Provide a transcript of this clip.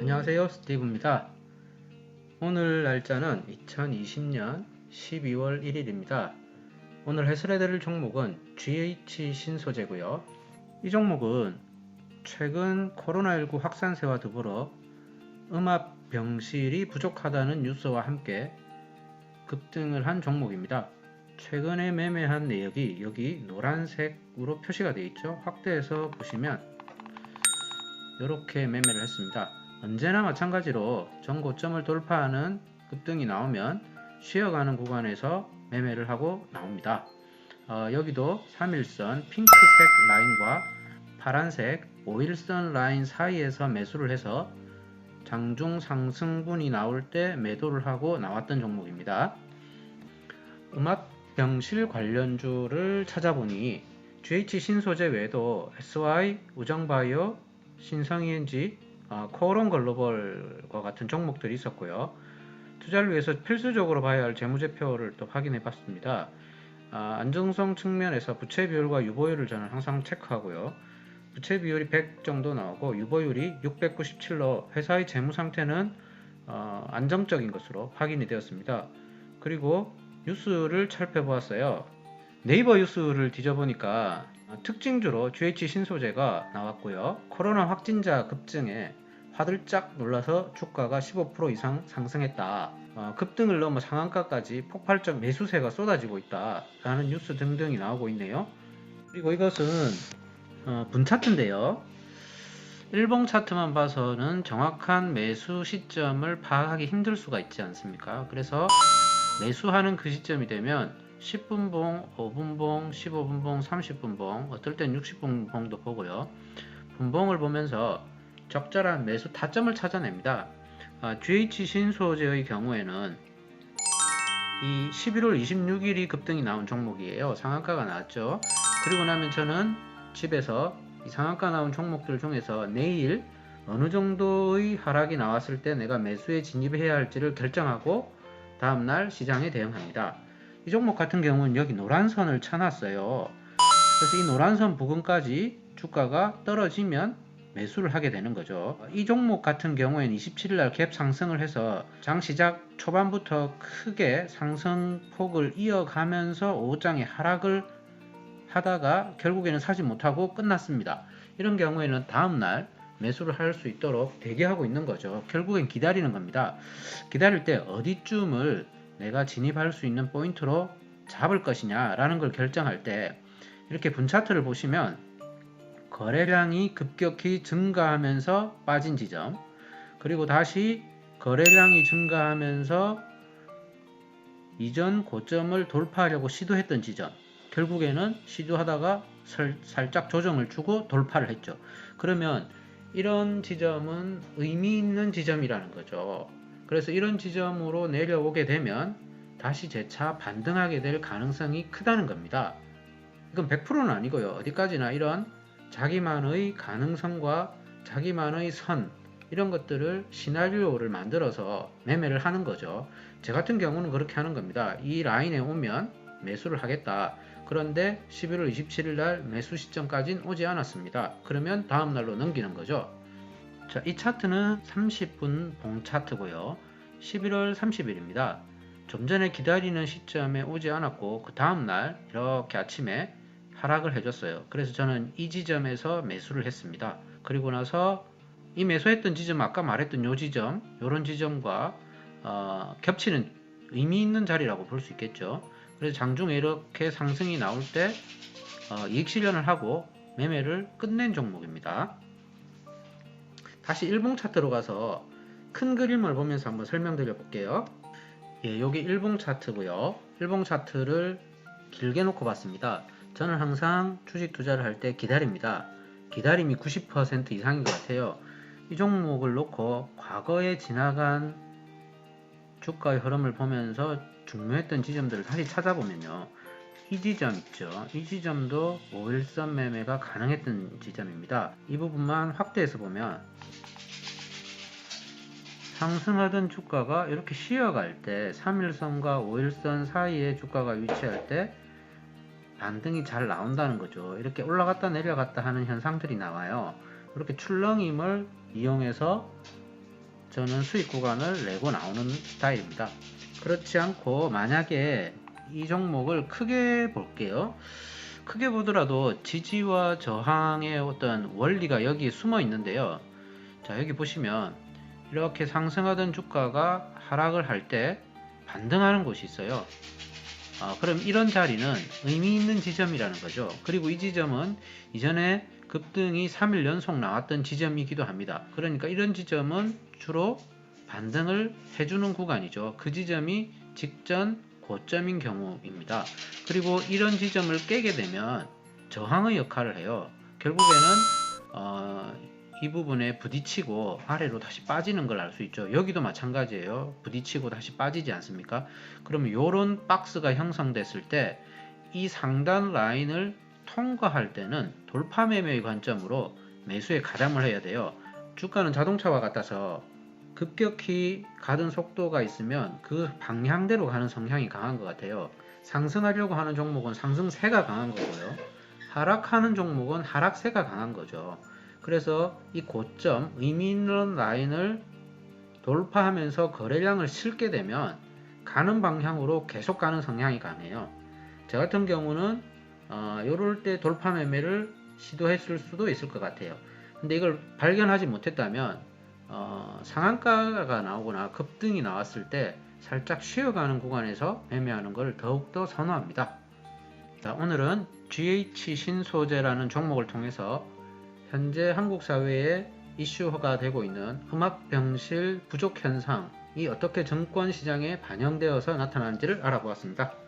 안녕하세요 스티브입니다. 오늘 날짜는 2020년 12월 1일입니다. 오늘 해설해드릴 종목은 GH 신소재고요. 이 종목은 최근 코로나19 확산세와 더불어 음압 병실이 부족하다는 뉴스와 함께 급등을 한 종목입니다 최근에 매매한 내역이 여기 노란색으로 표시가 되어 있죠 확대해서 보시면 이렇게 매매를 했습니다 언제나 마찬가지로 전고점을 돌파하는 급등이 나오면 쉬어가는 구간에서 매매를 하고 나옵니다. 어, 여기도 3일선 핑크색 라인과 파란색 5일선 라인 사이에서 매수를 해서 장중 상승분이 나올 때 매도를 하고 나왔던 종목입니다. 음압 병실 관련주를 찾아보니 GH 신소재 외에도 SY, 우정바이오, 신성ENG, 어, 코오롱 글로벌과 같은 종목들이 있었고요. 투자를 위해서 필수적으로 봐야 할 재무제표를 또 확인해 봤습니다. 아, 안정성 측면에서 부채 비율과 유보율을 저는 항상 체크하고요. 부채 비율이 100 정도 나오고 유보율이 697로 회사의 재무 상태는 어, 안정적인 것으로 확인이 되었습니다. 그리고 뉴스를 살펴보았어요. 네이버 뉴스를 뒤져보니까 특징주로 GH 신소재가 나왔고요. 코로나 확진자 급증에 화들짝 놀라서 주가가 15% 이상 상승했다. 어, 급등을 넘어 상한가까지 폭발적 매수세가 쏟아지고 있다 라는 뉴스 등등이 나오고 있네요. 그리고 이것은 어, 분 차트인데요. 일봉 차트만 봐서는 정확한 매수 시점을 파악하기 힘들 수가 있지 않습니까? 그래서 매수하는 그 시점이 되면 10분봉, 5분봉, 15분봉, 30분봉, 어떨 땐 60분봉도 보고요. 분봉을 보면서 적절한 매수 타점을 찾아냅니다. 아, GH 신소재의 경우에는 이 11월 26일이 급등이 나온 종목이에요. 상한가가 나왔죠. 그리고 나면 저는 집에서 이 상한가 나온 종목들 중에서 내일 어느 정도의 하락이 나왔을 때 내가 매수에 진입해야 할지를 결정하고 다음날 시장에 대응합니다. 이 종목 같은 경우는 여기 노란선을 쳐놨어요. 그래서 이 노란선 부근까지 주가가 떨어지면 매수를 하게 되는 거죠. 이 종목 같은 경우에는 27일 날 갭 상승을 해서 장 시작 초반부터 크게 상승폭을 이어가면서 오후장에 하락을 하다가 결국에는 사지 못하고 끝났습니다. 이런 경우에는 다음날 매수를 할 수 있도록 대기하고 있는 거죠. 결국엔 기다리는 겁니다. 기다릴 때 어디쯤을 내가 진입할 수 있는 포인트로 잡을 것이냐라는 걸 결정할 때 이렇게 분차트를 보시면 거래량이 급격히 증가하면서 빠진 지점 그리고 다시 거래량이 증가하면서 이전 고점을 돌파하려고 시도했던 지점 결국에는 시도하다가 설, 살짝 조정을 주고 돌파를 했죠. 그러면 이런 지점은 의미 있는 지점이라는 거죠. 그래서 이런 지점으로 내려오게 되면 다시 재차 반등하게 될 가능성이 크다는 겁니다. 이건 100%는 아니고요. 어디까지나 이런 자기만의 가능성과 자기만의 선 이런 것들을 시나리오를 만들어서 매매를 하는 거죠. 제 같은 경우는 그렇게 하는 겁니다. 이 라인에 오면 매수를 하겠다. 그런데 11월 27일 날 매수 시점까지는 오지 않았습니다. 그러면 다음 날로 넘기는 거죠. 자, 이 차트는 30분 봉 차트고요. 11월 30일입니다. 좀 전에 기다리는 시점에 오지 않았고 그 다음 날 이렇게 아침에 하락을 해줬어요. 그래서 저는 이 지점에서 매수를 했습니다. 그리고 나서 이 매수했던 지점 아까 말했던 요 지점 요런 지점과 어, 겹치는 의미 있는 자리라고 볼 수 있겠죠. 그래서 장중에 이렇게 상승이 나올 때 어, 이익 실현을 하고 매매를 끝낸 종목입니다. 다시 일봉 차트로 가서 큰 그림을 보면서 한번 설명드려 볼게요. 예, 여기 일봉 차트고요. 일봉 차트를 길게 놓고 봤습니다. 저는 항상 주식 투자를 할 때 기다립니다. 기다림이 90% 이상인 것 같아요. 이 종목을 놓고 과거에 지나간 주가의 흐름을 보면서 중요했던 지점들을 다시 찾아보면요. 이 지점 있죠. 이 지점도 5일선 매매가 가능했던 지점입니다. 이 부분만 확대해서 보면 상승하던 주가가 이렇게 쉬어갈 때 3일선과 5일선 사이에 주가가 위치할 때 반등이 잘 나온다는 거죠. 이렇게 올라갔다 내려갔다 하는 현상들이 나와요. 이렇게 출렁임을 이용해서 저는 수익 구간을 내고 나오는 스타일입니다. 그렇지 않고 만약에 이 종목을 크게 볼게요. 크게 보더라도 지지와 저항의 어떤 원리가 여기 숨어 있는데요. 자, 여기 보시면 이렇게 상승하던 주가가 하락을 할 때 반등하는 곳이 있어요. 아, 그럼 이런 자리는 의미 있는 지점이라는 거죠. 그리고 이 지점은 이전에 급등이 3일 연속 나왔던 지점이기도 합니다. 그러니까 이런 지점은 주로 반등을 해주는 구간이죠. 그 지점이 직전 고점인 경우입니다. 그리고 이런 지점을 깨게 되면 저항의 역할을 해요. 결국에는 어, 이 부분에 부딪히고 아래로 다시 빠지는 걸 알 수 있죠. 여기도 마찬가지예요. 부딪히고 다시 빠지지 않습니까? 그러면 이런 박스가 형성됐을 때 이 상단 라인을 통과할 때는 돌파 매매의 관점으로 매수에 가담을 해야 돼요. 주가는 자동차와 같아서 급격히 가던 속도가 있으면 그 방향대로 가는 성향이 강한 것 같아요. 상승하려고 하는 종목은 상승세가 강한 거고요. 하락하는 종목은 하락세가 강한 거죠. 그래서 이 고점, 의미 있는 라인을 돌파하면서 거래량을 실게 되면 가는 방향으로 계속 가는 성향이 강해요. 저 같은 경우는 어, 요럴 때 돌파 매매를 시도했을 수도 있을 것 같아요. 근데 이걸 발견하지 못했다면 어, 상한가가 나오거나 급등이 나왔을 때 살짝 쉬어가는 구간에서 매매하는 걸 더욱더 선호합니다. 자, 오늘은 GH 신소재라는 종목을 통해서 현재 한국 사회에 이슈화가 되고 있는 흠압병실 부족 현상이 어떻게 증권 시장에 반영되어서 나타나는지를 알아보았습니다.